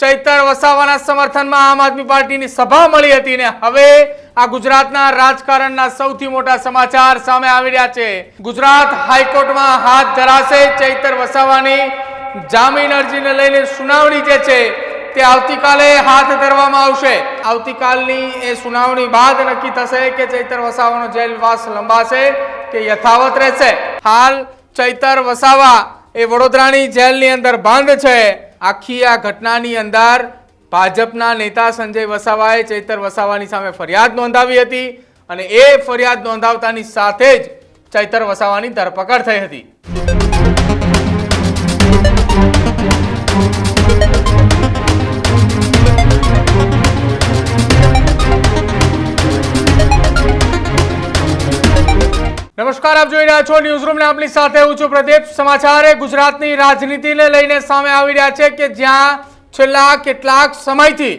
ચૈતર વસાવાના સમર્થનમાં આમ આદમી પાર્ટીની સભા મળી હતી ને હવે આ ગુજરાતના રાજકારણના સૌથી મોટા સમાચાર સામે આવી રહ્યા છે. ગુજરાત હાઈકોર્ટમાં હાથ ધરાશે ચૈતર વસાવાની. જામીન અરજીને લઈને સુનાવણી જે છે તે આવતીકાલે હાથ ધરવામાં આવશે. આવતીકાલની એ સુનાવણી બાદ નક્કી થશે કે ચૈતર વસાવાનો જેલવાસ લંબાશે કે યથાવત રહેશે. હાલ ચૈતર વસાવા એ વડોદરાની જેલની અંદર બંધ છે. આખી આ ઘટનાની અંદર ભાજપના નેતા સંજય વસાવાએ, ચૈતર વસાવાની સામે ફરિયાદ નોંધાવી હતી અને એ ફરિયાદ નોંધાવતાની સાથે જ ચૈતર વસાવાની ધરપકડ થઈ હતી. નમસ્કાર, આપ જોઈ રહ્યા છો ન્યૂઝ રૂમને આપની સાથે હું છું પ્રદીપ. સમાચારે ગુજરાતની રાજનીતિને લઈને સામે આવી રહ્યા છે કે જ્યાં છેલ્લા કેટલાક સમયથી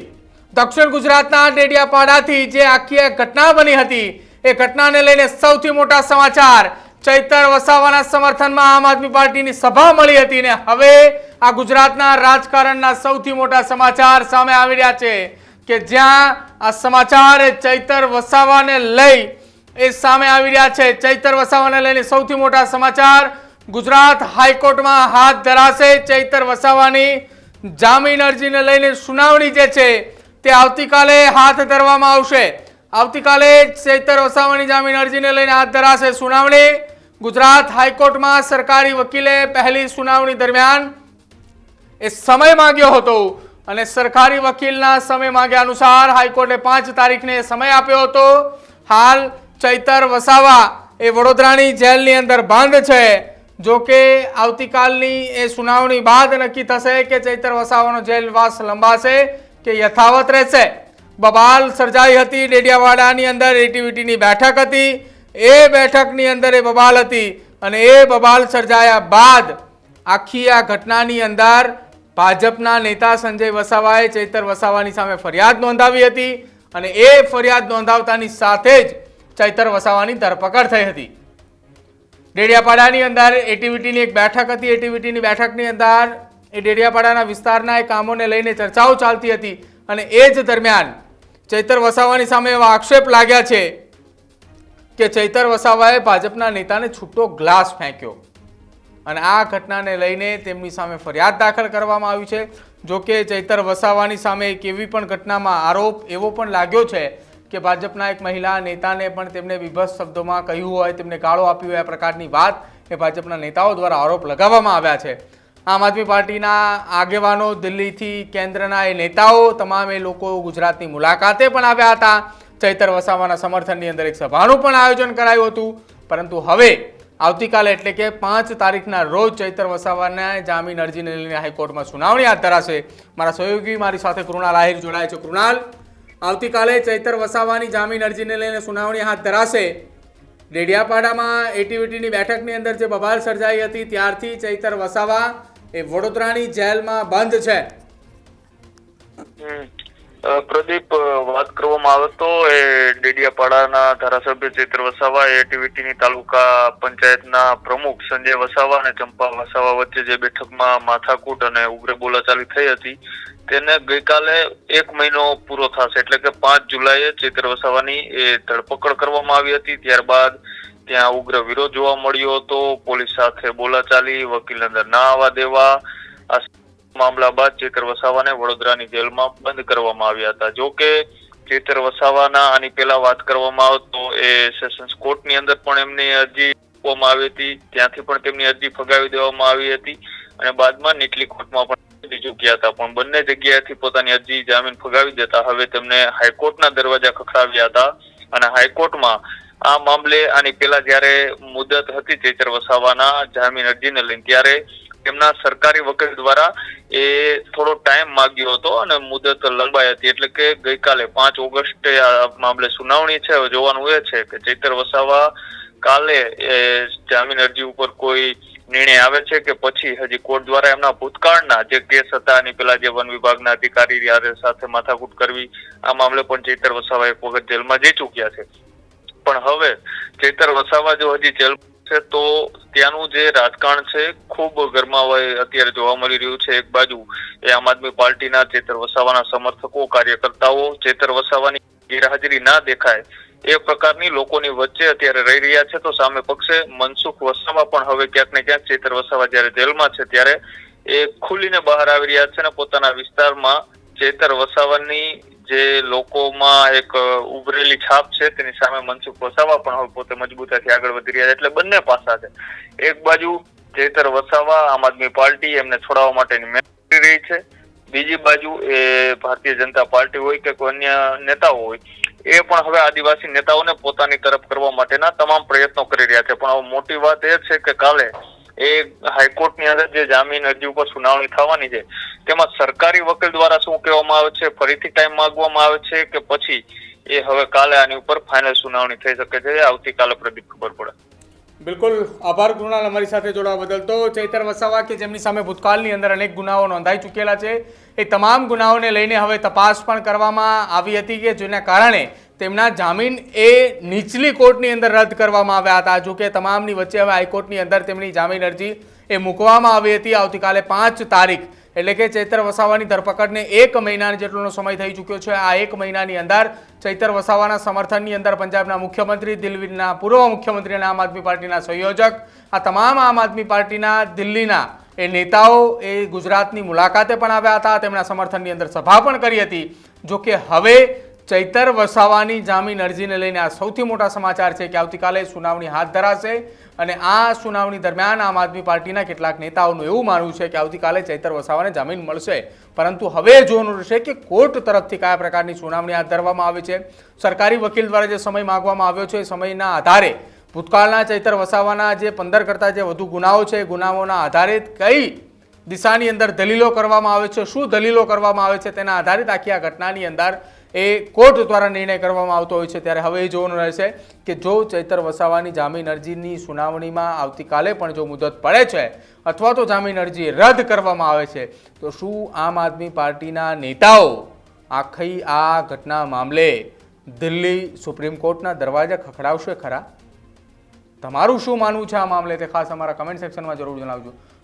દક્ષિણ ગુજરાતના ડેડિયાપાડાથી જે આખી એક ઘટના બની હતી, એ ઘટનાને લઈને સૌથી મોટા સમાચાર ચૈતર વસાવાના સમર્થનમાં આમ આદમી પાર્ટીની સભા મળી હતી ને હવે આ ગુજરાતના રાજકારણના સૌથી મોટા સમાચાર સામે આવી રહ્યા છે કે જ્યાં આ સમાચાર એ ચૈતર વસાવાને લઈ એ સામે આવી રહ્યા છે. ચૈતર વસાવાને લઈને સૌથી મોટા સમાચાર. ગુજરાત હાઈકોર્ટમાં હાથ ધરાશે ચૈતર વસાવાની. જામીન અરજીને લઈને સુનાવણી જે છે તે આવતીકાલે હાથ ધરવામાં આવશે. આવતીકાલે ચૈતર વસાવાની જામીન અરજીને લઈને હાથ ધરાશે સુનાવણી. ગુજરાત હાઈકોર્ટમાં સરકારી વકીલે પહેલી સુનાવણી દરમિયાન એ સમય માંગ્યો હતો અને સરકારી વકીલના સમય માંગ્યા અનુસાર હાઈકોર્ટે પાંચ તારીખને સમય આપ્યો હતો. હાલ ચૈતર વસાવા એ વડોદરાની જેલની અંદર બંધ છે. જો કે આવતીકાલની એ સુનાવણી બાદ નક્કી થશે કે ચૈતર વસાવાનો જેલવાસ લંબાશે કે યથાવત રહેશે. બબાલ સર્જાઈ હતી ડેડિયાવાડાની અંદર, એટીવીટીની બેઠક હતી. એ બેઠકની અંદર એ બબાલ હતી અને એ બબાલ સર્જાયા બાદ આખી આ ઘટનાની અંદર ભાજપના નેતા સંજય વસાવાએ ચૈતર વસાવાની સામે ફરિયાદ નોંધાવી હતી અને એ ફરિયાદ નોંધાવતાની સાથે જ ચૈતર વસાવાની ધરપકડ થઈ હતી. ડેડિયાપાડાની અંદર એટીવીટીની એક બેઠક હતી. એટીવીટીની બેઠકની અંદર એ ડેડિયાપાડાના વિસ્તારના એ કામોને લઈને ચર્ચાઓ ચાલતી હતી અને એ જ દરમિયાન ચૈતર વસાવાની સામે એવા આક્ષેપ લાગ્યા છે કે ચૈતર વસાવાએ ભાજપના નેતાને છૂટો ગ્લાસ ફેંક્યો. અને આ ઘટનાને લઈને તેમની સામે ફરિયાદ દાખલ કરવામાં આવી છે. જો કે ચૈતર વસાવાની સામે એક એવી પણ ઘટનામાં આરોપ એવો પણ લાગ્યો છે કે ભાજપના એક મહિલા નેતાને પણ તેમને વિભત્સ શબ્દોમાં કહ્યું હોય, તેમને ગાળો આપી હોય, આ પ્રકારની વાત એ ભાજપના નેતાઓ દ્વારા આરોપ લગાવવામાં આવ્યા છે. આમ આદમી પાર્ટીના આગેવાનો દિલ્હીથી કેન્દ્રના એ નેતાઓ, તમામ એ લોકો ગુજરાતની મુલાકાતે પણ આવ્યા હતા. ચૈતર વસાવાના સમર્થનની અંદર એક સભાનું પણ આયોજન કરાયું હતું. પરંતુ હવે આવતીકાલે એટલે કે પાંચ તારીખના રોજ ચૈતર વસાવાના જામીન અરજીને લઈને હાઈકોર્ટમાં સુનાવણી હાથ ધરાશે. મારા સહયોગી, મારી સાથે કૃણાલ આહિર જોડાય છે. કૃણાલ. આવતીકાલે ચૈતર વસાવાની જામીન અરજીને લઈને સુનાવણી હાથ ધરાશે. ડેડિયાપાડામાં એટીવીટીની બેઠકની અંદર જે બબાલ સર્જાઈ હતી, ત્યારથી ચૈતર વસાવા એ વડોદરાની જેલમાં બંધ છે. પ્રદીપ વાત કરવામાં આવે તો એ ડેડિયાપાડાના ધારાસભ્ય ચૈત્ર વસાવા, એ ટીવીટીની તાલુકા પંચાયતના પ્રમુખ સંજય વસાવા અને ચંપા વસાવા વચ્ચે જે બેઠકમાં માથાકૂટ અને ઉગ્ર બોલાચાલી થઈ હતી, તેને ગઈકાલે એક મહિનો પૂરો થશે. એટલે કે પાંચ જુલાઈએ ચૈત્ર વસાવાની એ ધરપકડ કરવામાં આવી હતી. ત્યારબાદ ત્યાં ઉગ્ર વિરોધ જોવા મળ્યો હતો. પોલીસ સાથે બોલાચાલી, વકીલ અંદર ના આવવા દેવા મામલા બાદ ચેતર વસાવાને વડોદરાની જેલમાં બંધ કરવામાં આવ્યા હતા. જો કે ચેતર વસાવાના આની પહેલા વાત કરવામાં આવે એ સેશન્સ કોર્ટની અંદર પણ એમની અરજી આપવામાં આવી હતી. ત્યાંથી પણ તેમની અરજી ફગાવી દેવામાં આવી હતી અને બાદમાં નીટલી કોર્ટમાં પણ ચૂક્યા હતા. પણ બંને જગ્યાએથી પોતાની અરજી જામીન ફગાવી દેતા હવે તેમને હાઈકોર્ટના દરવાજા ખખડાવ્યા હતા અને હાઈકોર્ટમાં આ મામલે આની પહેલા જ્યારે મુદત હતી ચેતર વસાવાના જામીન અરજીને લઈને, ત્યારે તેમના સરકારી વકીલ દ્વારા એ થોડો ટાઈમ માંગ્યો હતો અને મુદત લંબાઈ હતી. એટલે કે ગઈકાલે પાંચ ઓગસ્ટે આ મામલે સુનાવણી છે. જોવાનું એ છે કે ચૈતર વસાવા કાલે જામીન અરજી ઉપર કોઈ નિર્ણય આવે છે કે પછી હજી કોર્ટ દ્વારા એમના ભૂતકાળના જે કેસ હતા એની પેલા જે વન વિભાગના અધિકારી સાથે માથાકૂટ કરવી, આ મામલે પણ ચૈતર વસાવા એક વખત જેલમાં જઈ ચૂક્યા છે. પણ હવે ચૈતર વસાવા જો હજી જેલ છે તો ત્યાંનું જે રાજકારણ છે, ખૂબ ગરમાવાય અત્યારે જોવા મળી રહ્યું છે. એક બાજુ એ આમ આદમી પાર્ટીના ચેતર વસાવાના સમર્થકો, કાર્યકર્તાઓ, ચેતર વસાવાની ગેરહાજરી ના દેખાય એ પ્રકારની લોકોની વચ્ચે અત્યારે રહી રહ્યા છે. તો સામે પક્ષે મનસુખ વસાવા પણ હવે ક્યાંક ને ક્યાંક ચેતર વસાવા જ્યારે જેલમાં છે ત્યારે એ ખુલીને બહાર આવી રહ્યા છે અને પોતાના વિસ્તારમાં ચેતર વસાવાની જે લોકોમાં એક ઉભરેલી છાપ છે, તેની સામે મનસુખ વસાવા પણ હવે પોતે મજબૂતાથી આગળ વધી રહ્યા છે. એટલે બંને પાસા છે. એક બાજુ ચેતર વસાવા, આમ આદમી પાર્ટી, એમને છોડાવવા માટેની મહેનત કરી રહી છે. બીજી બાજુ એ ભારતીય જનતા પાર્ટી હોય કે કોઈ અન્ય નેતાઓ હોય, એ પણ હવે આદિવાસી નેતાઓને પોતાની તરફ કરવા માટેના તમામ પ્રયત્નો કરી રહ્યા છે. પણ હવે મોટી વાત એ છે કે કાલે એ હાઈકોર્ટની અંદર જે જામીન અરજી ઉપર સુનાવણી થવાની છે, તેમાં સરકારી વકીલ દ્વારા શું કહેવામાં આવે છે? ફરીથી ટાઈમ માંગવામાં આવે છે કે પછી એ હવે કાલે આની ઉપર ફાઇનલ સુનાવણી થઈ શકે છે? આવતીકાલે પ્રદીપ ખબર પડે. બિલકુલ. આભાર કૃણાલ, અમારી સાથે જોડાવા બદલ. તો ચૈતર વસાવા કે જેમની સામે ભૂતકાળની અંદર અનેક ગુનાઓ નોંધાઈ ચૂકેલા છે, એ તમામ ગુનાઓને લઈને હવે તપાસ પણ કરવામાં આવી હતી કે જેના કારણે તેમના જામીન એ નીચલી કોર્ટની અંદર રદ કરવામાં આવ્યા હતા. જો કે તમામની વચ્ચે હવે હાઈકોર્ટની અંદર તેમની જામીન અરજી એ મૂકવામાં આવી હતી. આવતીકાલે પાંચ તારીખ એટલે કે ચૈતર વસાવાની ધરપકડને એક મહિના જેટલોનો સમય થઈ ચૂક્યો છે. આ એક મહિનાની અંદર ચૈતર વસાવાના સમર્થનની અંદર પંજાબના મુખ્યમંત્રી, દિલ્હીના પૂર્વ મુખ્યમંત્રી અને આમ આદમી પાર્ટીના સંયોજક, આ તમામ આમ આદમી પાર્ટીના દિલ્હીના એ નેતાઓ એ ગુજરાતની મુલાકાતે પણ આવ્યા હતા. તેમના સમર્થનની અંદર સભા પણ કરી હતી. જોકે હવે ચૈતર વસાવાની જામીન અરજીને લઈને આ સૌથી મોટા સમાચાર છે કે આવતીકાલે સુનાવણી હાથ ધરાશે અને આ સુનાવણી દરમિયાન આમ આદમી પાર્ટીના કેટલાક નેતાઓનું એવું માનવું છે કે આવતીકાલે ચૈતર વસાવાને જામીન મળશે. પરંતુ હવે જોવાનું રહેશે કે કોર્ટ તરફથી કયા પ્રકારની સુનાવણી હાથ ધરવામાં આવે છે. સરકારી વકીલ દ્વારા જે સમય માંગવામાં આવ્યો છે એ સમયના આધારે ભૂતકાળના ચૈતર વસાવાના જે પંદર કરતાં જે વધુ ગુનાઓ છે, ગુનાઓના આધારે કઈ દિશાની અંદર દલીલો કરવામાં આવે છે, શું દલીલો કરવામાં આવે છે તેના આધારિત આખી આ ઘટનાની અંદર એ કોર્ટ દ્વારા નિર્ણય કરવામાં આવતો હોય છે. ત્યારે હવે એ જોવાનું રહેશે કે જો ચૈતર વસાવાની જામીન અરજીની સુનાવણીમાં આવતીકાલે પણ જો મુદત પડે છે અથવા તો જામીન અરજી રદ કરવામાં આવે છે, તો શું આમ આદમી પાર્ટીના નેતાઓ આખી આ ઘટના મામલે દિલ્હી સુપ્રીમ કોર્ટના દરવાજા ખખડાવશે ખરા? તમારું શું માનવું છે આ મામલે તે ખાસ અમારા કમેન્ટ સેક્શનમાં જરૂર જણાવજો.